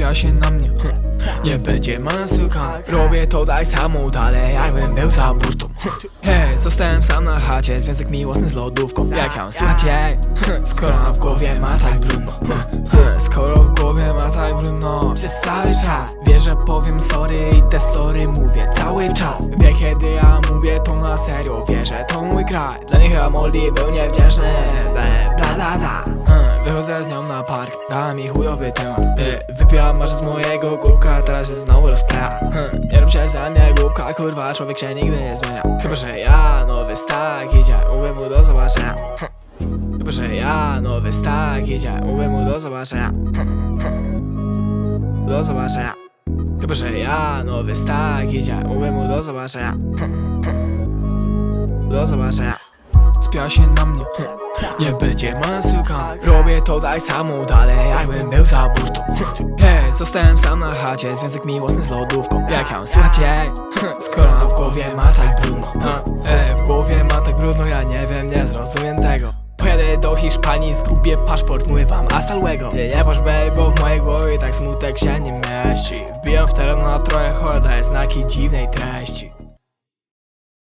Spia się na mnie. Hm. Nie będzie masuka Robię to tak samo dalej jakbym był za burtą. Hej, zostałem sam na chacie Związek miłosny z lodówką. Jak ją słuchacie? Skoro w głowie ma tak brudno. Skoro w głowie ma tak brudno. Przez cały czas Wiesz, że powiem sorry i te sorry mówię cały czas. Wie kiedy ja mówię to na serio Wie, że to mój kraj. Dla nich Moldy był niewdzięczny Bla bla bla Wychodzę z nią na park. Dała mi chujowy temat. Y, Wypiłam marzec z mojego kubka Teraz się znowu rozkleja Hmm, Nie rób się za mnie głupka Kurwa, człowiek się nigdy nie zmienia. Chyba, że ja nowy stak idzie Mówię mu do zobaczenia. Hmm. Chyba, że ja nowy stak idzie Mówię mu do zobaczenia. Do zobaczenia. Chyba, że ja nowy stak idzie Mówię mu do zobaczenia. Do zobaczenia Się na mnie. Nie będzie masuka Robię to tak samo dalej jakbym był za burtą. Hej, zostałem sam na chacie Związek miłosny z lodówką. Jak ją słuchacie? Skoro w głowie ma tak brudno Ej, w głowie ma tak brudno Ja nie wiem, nie zrozumiem tego. Pojadę do Hiszpanii, zgubię paszport, mówię wam Ty nie patrz babe, bo w mojej głowie tak smutek się nie mieści. Wbijam w teren na trochę choda, znaki dziwnej treści